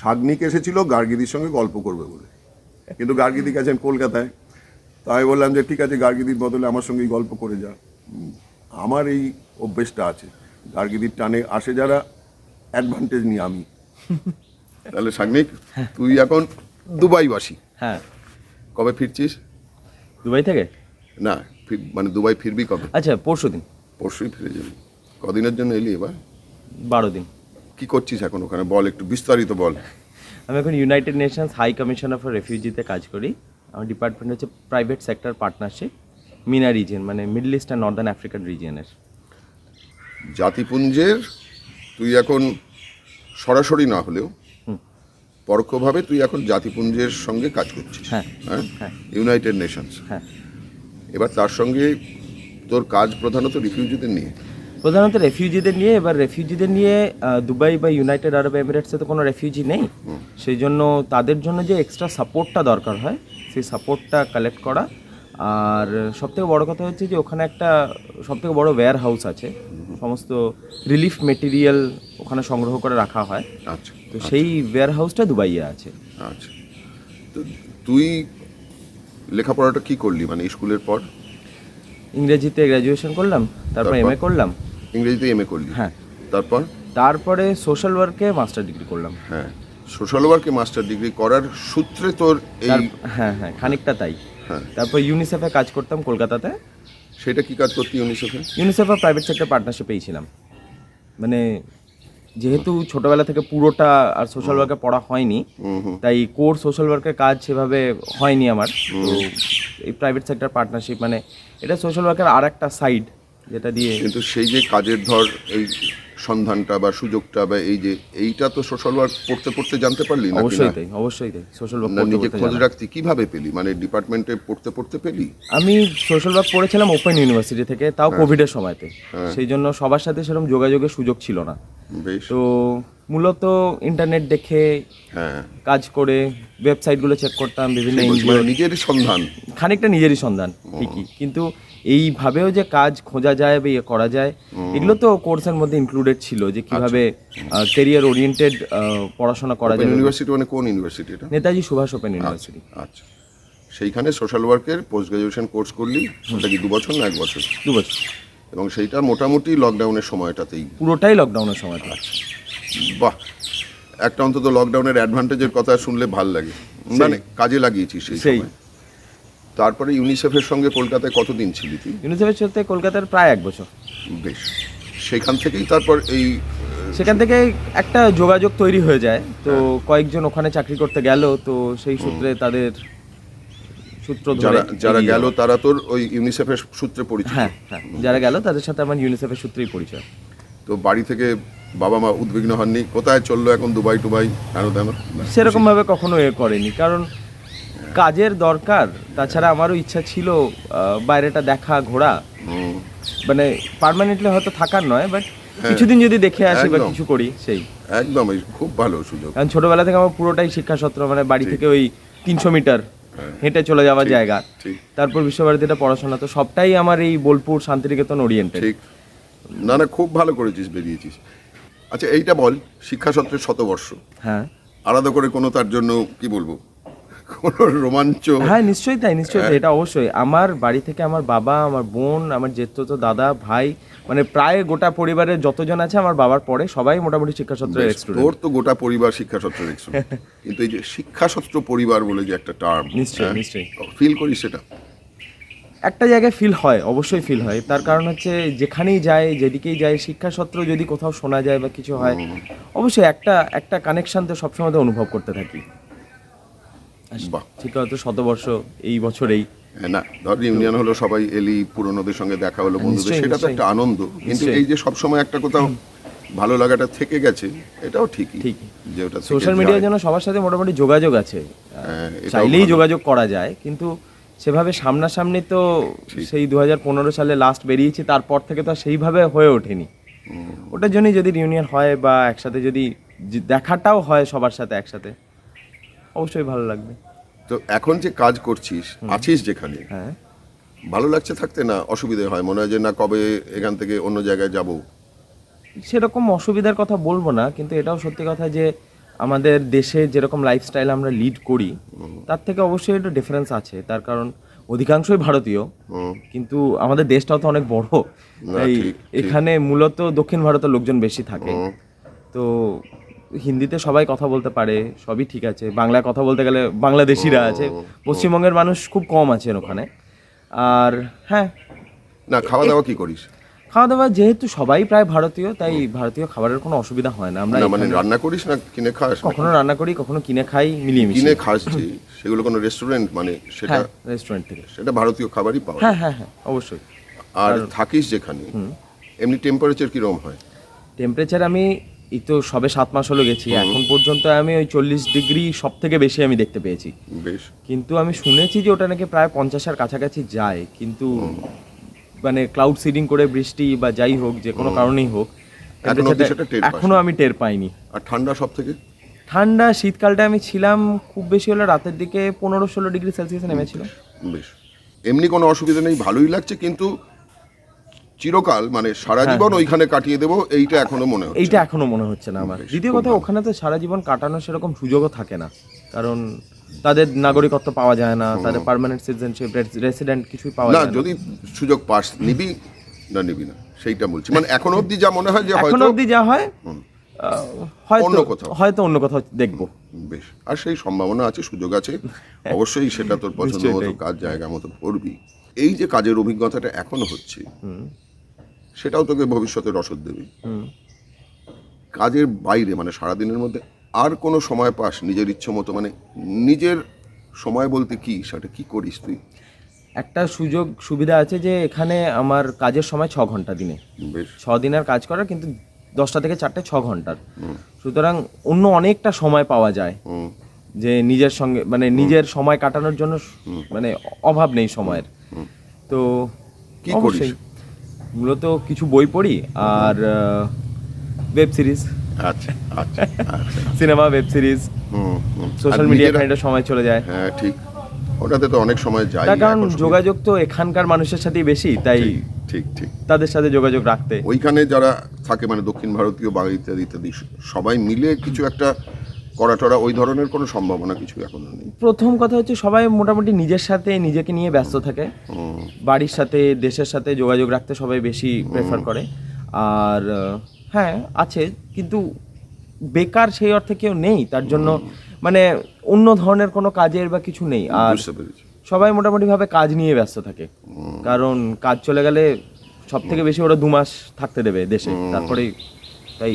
সাগনিক এসেছিল গার্গিদির সঙ্গে গল্প করবে বলে। কিন্তু গার্গিদি গেছেন কলকাতায়। তো আমি বললাম যে ঠিক আছে গার্গিদির বদলে আমার সঙ্গেই গল্প করে যা। আমার এই অভ্যেসটা আছে। গার্গিদির টানে আসে যারা অ্যাডভান্টেজ নিই আমি। তাহলে সাগনিক তুই এখন দুবাইবাসী। হ্যাঁ। কবে ফিরছিস? দুবাই থেকে? না মানে দুবাই ফিরবি কবে? আচ্ছা পরশু দিন পরশুই ফিরে যাবি। কদিনের জন্য এলি এবার? বারো দিন। কি করছিস এখন ওখানে? বল একটু বিস্তারিত বল। আমি এখন United Nations High Commissioner for রেফিউজিতে কাজ করি। আমার ডিপার্টমেন্ট হচ্ছে private sector partnership MENA region মানে middle east and northern African রিজিয়নের জাতিপুঞ্জের তুই এখন সরাসরি না হলেও পরোক্ষভাবে তুই এখন জাতিপুঞ্জের সঙ্গে কাজ করছিস। হ্যাঁ, হ্যাঁ? হ্যাঁ। ইউনাইটেড নেশনস হ্যাঁ। এবার তার সঙ্গে তোর কাজ প্রধানত রিফিউজিদের নিয়ে। প্রধানত রেফিউজিদের নিয়ে এবার রেফিউজিদের নিয়ে দুবাই বা ইউনাইটেড আরব এমিরেটসে তো কোনো রেফিউজি নেই। সেই জন্য তাদের জন্য যে এক্সট্রা সাপোর্টটা দরকার হয় সেই সাপোর্টটা কালেক্ট করা। আর সবথেকে বড় কথা হচ্ছে যে ওখানে একটা সবথেকে বড় ওয়্যার হাউস আছে সমস্ত রিলিফ মেটেরিয়াল ওখানে সংগ্রহ করে রাখা হয়। আচ্ছা তো সেই ওয়্যার হাউসটা দুবাইয়ে আছে। আচ্ছা। তো তুই লেখাপড়াটা কি করলি? মানে স্কুলের পর? ইংরেজিতে গ্র্যাজুয়েশন করলাম তারপর তারপর? এম এ করলাম। ইংরেজিতে এম এ করলি। হ্যাঁ। তারপর? তারপরে সোশ্যাল ওয়ার্কে মাস্টার ডিগ্রি করলাম। হ্যাঁ। সোশ্যাল ওয়ার্কে মাস্টার ডিগ্রি করার সূত্রে তোর এই হ্যাঁ হ্যাঁ খানিকটা তাই। হ্যাঁ। তারপর ইউনিসেফে কাজ করতাম কলকাতাতে। সেটা কি কাজ করতি ইউনিসেফে ইউনিসেফ প্রাইভেট সেক্টর পার্টনারশিপেই ছিলাম। মানে যেহেতু ছোটবেলা থেকে পুরোটা আর সোশ্যাল ওয়ার্কে পড়া হয়নি তাই কোর সোশ্যাল ওয়ার্কের কাজ সেভাবে হয়নি আমার। তো এই প্রাইভেট সেক্টর পার্টনারশিপ মানে এটা সোশ্যাল ওয়ার্কের আর একটা সাইড যেটা দিয়ে কিন্তু সেই যে কাজের ধর এই সন্ধানটা বা সুযোগটা বা এই যে এইটা তো সোশ্যাল ওয়ার্ক পড়তে পড়তে জানতে পারলি না? অবশ্যই তাই অবশ্যই তাই সোশ্যাল না ওয়ার্ক নিজে খোঁজ রাখতি কীভাবে পেলি? মানে ডিপার্টমেন্টে পড়তে পড়তে পেলি? আমি সোশ্যাল ওয়ার্ক পড়েছিলাম ওপেন ইউনিভার্সিটি থেকে তাও কোভিডের সময়তে। সেই জন্য সবার সাথে সেরকম যোগাযোগের সুযোগ ছিল না। তো মূলত ইন্টারনেট দেখে হ্যাঁ। কাজ করে ওয়েবসাইটগুলো চেক করতাম বিভিন্ন মানে নিজেরই সন্ধান। খানিকটা নিজেরই সন্ধান ঠিকই। কিন্তু এইভাবেও যে কাজ খোঁজা যায় বা ইয়ে করা যায় এগুলো তো কোর্সের মধ্যে ইনক্লুডেড ছিল যে কীভাবে কেরিয়ার ওরিয়েন্টেড পড়াশোনা করা যায়। ইউনিভার্সিটি মানে কোন ইউনিভার্সিটি এটা? নেতাজি সুভাষ ওপেন ইউনিভার্সিটি আচ্ছা। সেইখানে সোশ্যাল ওয়ার্কের পোস্ট গ্রাজুয়েশন কোর্স করলি ওটা কি দু বছর না এক বছর দু বছর এবং সেইটা মোটামুটি লকডাউনের সময়টাতেই। পুরোটাই লকডাউনের সময়টা। বাহ! একটা অন্তত লকডাউনের অ্যাডভান্টেজের কথা শুনলে ভালো লাগে। মানে কাজে লাগিয়েছিস সেই সেই। সময়। তারপরে ইউনিসেফের সঙ্গে কলকাতায় কতদিন ছিলি তুই? ইউনিসেফের সাথে কলকাতার প্রায় এক বছর। বেশ। সেখান থেকেই তারপর এই সেখান থেকে একটা যোগাযোগ তৈরি হয়ে যায়। তো কয়েকজন ওখানে চাকরি করতে গেল তো সেই সূত্রে তাদের সূত্র ধরে যারা গেল তারা তোর ওই ইউনিসেফের সূত্রে পরিচয় হ্যাঁ হ্যাঁ। যারা গেল তাদের সাথে আমার ইউনিসেফের সূত্রেই পরিচয়। তো বাড়ি থেকে বাবা মা উদ্বিগ্ন হননি? কোথায় চলল এখন দুবাই টুবাই হেন তেন সেরকম ভাবে কখনো এ করেনি। কারণ কাজের দরকার তাছাড়া আমারও ইচ্ছা ছিল বাইরেটা দেখা ঘোরা। মানে পার্মানেন্টলি হয়তো থাকার নয় বাট কিছুদিন যদি দেখে আসি বা কিছু করি সেই। একদম খুব ভালো সুযোগ। কারণ ছোটবেলা থেকে আমার পুরোটাই শিক্ষা সত্র মানে বাড়ি থেকে ওই তিনশো মিটার হেঁটে চলে যাওয়ার জায়গা। তারপর বিশ্বভারতীটা পড়াশোনা তো সবটাই আমার এই বোলপুর শান্তিনিকেতন ওরিয়েন্টেড না না খুব ভালো করেছিস বেরিয়েছিস। আচ্ছা এইটা বল শিক্ষাসত্রের শতবর্ষ। হ্যাঁ। আলাদা করে কোনো তার জন্য কি বলব? কোনো রোমাঞ্চ। হ্যাঁ নিশ্চয়ই তাই নিশ্চয়ই এটা অবশ্যই। আমার বাড়ি থেকে আমার বাবা আমার বোন আমার জেঠতো দাদা ভাই মানে প্রায় গোটা পরিবারের যতজন আছে আমার বাবার পরে সবাই মোটামুটি শিক্ষাসত্রের স্টুডেন্ট তোর তো গোটা পরিবার শিক্ষাসত্রের এক্সট্রা কিন্তু এই যে শিক্ষাসত্র পরিবার বলে যে একটা টার্ম নিশ্চয়ই, নিশ্চয়ই। ফিল করিস সেটা? একটা জায়গায় ফিল হয় অবশ্যই ফিল হয়। তার কারণ হচ্ছে যেখানেই যায় যেদিকেই যায় শিক্ষাসত্র যদি কোথাও শোনা যায় বা কিছু হয় অবশ্যই একটা একটা কানেকশন তো সবসময় তো অনুভব করতে থাকি। ঠিক হয়তো শতবর্ষ এই বছরেই। হ্যাঁ, না ধর ইউনিয়ন হলো সবাই এলি পুরনোদের সঙ্গে দেখা হলো বন্ধুদের সেটা তো একটা আনন্দ। কিন্তু এই যে সবসময় একটা কোথাও ভালো লাগাটা থেকে গেছে এটাও ঠিকই। ঠিকই। যে ওটা সোশ্যাল মিডিয়ার। জন্য সবার সাথে মোটামুটি যোগাযোগ আছে। হ্যাঁ, চাইলেই যোগাযোগ করা যায় কিন্তু সেভাবে সামনাসামনি তো সেই দু হাজার পনেরো সালে লাস্ট বেরিয়েছে তারপর থেকে তো আর সেইভাবে হয়ে ওঠেনি। ওটার জন্যই যদি রিউনিয়ন হয় বা একসাথে যদি দেখাটাও হয় সবার সাথে একসাথে। অবশ্যই ভালো লাগবে। তো এখন যে কাজ করছিস আছিস যেখানে? হ্যাঁ। ভালো লাগছে থাকতে না অসুবিধে হয়? মনে হয় যে না কবে এখান থেকে অন্য জায়গায় যাব? সেরকম অসুবিধার কথা বলব না কিন্তু এটাও সত্যি কথা যে আমাদের দেশে যেরকম লাইফস্টাইল আমরা লিড করি তার থেকে অবশ্যই একটু ডিফারেন্স আছে। তার কারণ অধিকাংশই ভারতীয় কিন্তু আমাদের দেশটাও তো অনেক বড়। তাই। এখানে মূলত দক্ষিণ ভারতের লোকজন বেশি থাকে। তো হিন্দিতে সবাই কথা বলতে পারে সবই ঠিক আছে। বাংলায় কথা বলতে গেলে বাংলাদেশিরা আছে। পশ্চিমবঙ্গের মানুষ খুব কম আছেন ওখানে। আর হ্যাঁ। না খাওয়া দাওয়া কি করিস? খাওয়া দাওয়া যেহেতু সবাই প্রায় ভারতীয় তাই ভারতীয় খাবারের কোনো অসুবিধা হয় না। আমরা মানে রান্না করিস না কিনে খাস? কখনো রান্না করি কখনো কিনে খাই মিলিয়ে মিশিয়ে কিনে খাস যে সেগুলো কোনো রেস্টুরেন্ট মানে সেটা হ্যাঁ রেস্টুরেন্ট থেকে। সেটা ভারতীয় খাবারই পাওয়া যায়। হ্যাঁ হ্যাঁ হ্যাঁ অবশ্যই। আর থাকিস যেখানে এমনি টেম্পারেচার কীরকম হয়? টেম্পারেচার আমি এই তো সবে সাত মাস হলো গেছি এখন পর্যন্ত আমি ওই চল্লিশ ডিগ্রি সব থেকে বেশি আমি দেখতে পেয়েছি। বেশ। কিন্তু আমি শুনেছি যে ওটা নাকি প্রায় পঞ্চাশের কাছাকাছি যায় কিন্তু মানে ক্লাউড সিডিং করে বৃষ্টি বা যাই হোক যে কোনো কারণেই হোক এখনও আমি টের পাইনি। আর ঠান্ডা সব থেকে ঠান্ডা শীতকালটা আমি ছিলাম খুব বেশি হলে রাতের দিকে পনেরো ষোলো ডিগ্রি সেলসিয়াস নেমেছিল। বেশ। এমনি কোনো অসুবিধা নেই ভালোই লাগছে কিন্তু চিরকাল মানে সারা জীবন ওইখানে কাটিয়ে দেবো এইটা এখনও মনে হচ্ছে এইটা এখনও মনে হচ্ছে না আমার। দ্বিতীয় কথা ওখানে তো সারা জীবন কাটানোর সেরকম সুযোগও থাকে না। কারণ তাদের নাগরিকত্ব পাওয়া যায় না তাদের পার্মানেন্ট সিটিজেনশিপ রেসিডেন্ট কিছুই পাওয়া যায় না। যদি সুযোগ পাস নিবি? না নিবি না সেইটা বলছি। মানে এখন অবধি যা মনে হয় যে এখন হয়তো অবধি যা হয় অন্য কোথাও। হয়তো অন্য কোথাও দেখব। বেশ। আর সেই সম্ভাবনা আছে সুযোগ আছে। অবশ্যই সেটা তোর পছন্দ মতো কাজ জায়গা মতো করবি। এই যে কাজের অভিজ্ঞতাটা এখনও হচ্ছে সেটাও তোকে ভবিষ্যতে রসদ দেবে হুম। কাজের বাইরে মানে সারাদিনের মধ্যে আর কোনো সময় পাস নিজের ইচ্ছে মতো মানে নিজের সময় বলতে কি সেটা কি করিস তুই? একটা সুযোগ সুবিধা আছে যে এখানে আমার কাজের সময় ছ ঘণ্টা দিনে। ছ দিনের কাজ করার কিন্তু দশটা থেকে চারটে ছ ঘণ্টার। সুতরাং অন্য অনেকটা সময় পাওয়া যায়। যে নিজের সঙ্গে মানে নিজের সময় কাটানোর জন্য মানে অভাব নেই সময়ের। তো কি অবশ্যই। মূলত কিছু বই পড়ি আর ওয়েব সিরিজ আচ্ছা আচ্ছা cinema web series. Social media খানিকটা সময় চলে যায়। হ্যাঁ ঠিক। ওটাতে তো অনেক সময় যাই তার কারণ যোগাযোগ তো এখানকার মানুষের সাথেই বেশি তাই ঠিক ঠিক তাদের সাথে যোগাযোগ রাখতে। ওইখানে যারা থাকে মানে দক্ষিণ ভারতীয় বা ইত্যাদি ইত্যাদি সবাই মিলে কিছু একটা করা টরা ওই ধরনের কোনো সম্ভাবনা কিছু এখনও নেই। প্রথম কথা হচ্ছে সবাই মোটামুটি নিজের সাথে নিজেকে নিয়ে ব্যস্ত থাকে। বাড়ির সাথে দেশের সাথে যোগাযোগ রাখতে সবাই বেশি প্রেফার করে। আর হ্যাঁ আছে। কিন্তু বেকার সেই অর্থে কেউ নেই। তার জন্য মানে অন্য ধরনের কোনো কাজের বা কিছু নেই। আর সবাই মোটামুটি ভাবে কাজ নিয়ে ব্যস্ত থাকে। কারণ কাজ চলে গেলে সব থেকে বেশি ওরা দু মাস থাকতে দেবে দেশে। তারপরেই তাই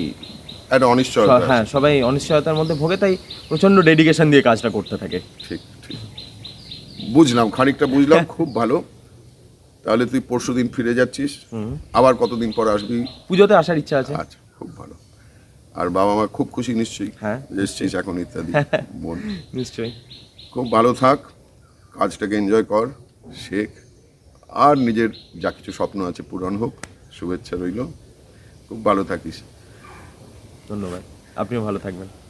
একটা অনিশ্চয়তা। হ্যাঁ সবাই অনিশ্চয়তার মধ্যে ভোগে তাই প্রচণ্ড ডেডিকেশন দিয়ে কাজটা করতে থাকে। ঠিক ঠিক। বুঝলাম খানিকটা বুঝলাম খুব ভালো। তাহলে তুই পরশুদিন ফিরে যাচ্ছিস। আবার কতদিন পর আসবি? পুজোতে আসার ইচ্ছা আছে। আচ্ছা খুব ভালো। আর বাবা মা খুব খুশি নিশ্চয়ই। হ্যাঁ। এসছিস এখন ইত্যাদি। বোন নিশ্চয়ই। খুব ভালো থাক কাজটাকে এনজয় কর শেখ। আর নিজের যা কিছু স্বপ্ন আছে পূরণ হোক শুভেচ্ছা রইল। খুব ভালো থাকিস। ধন্যবাদ। আপনিও ভালো থাকবেন।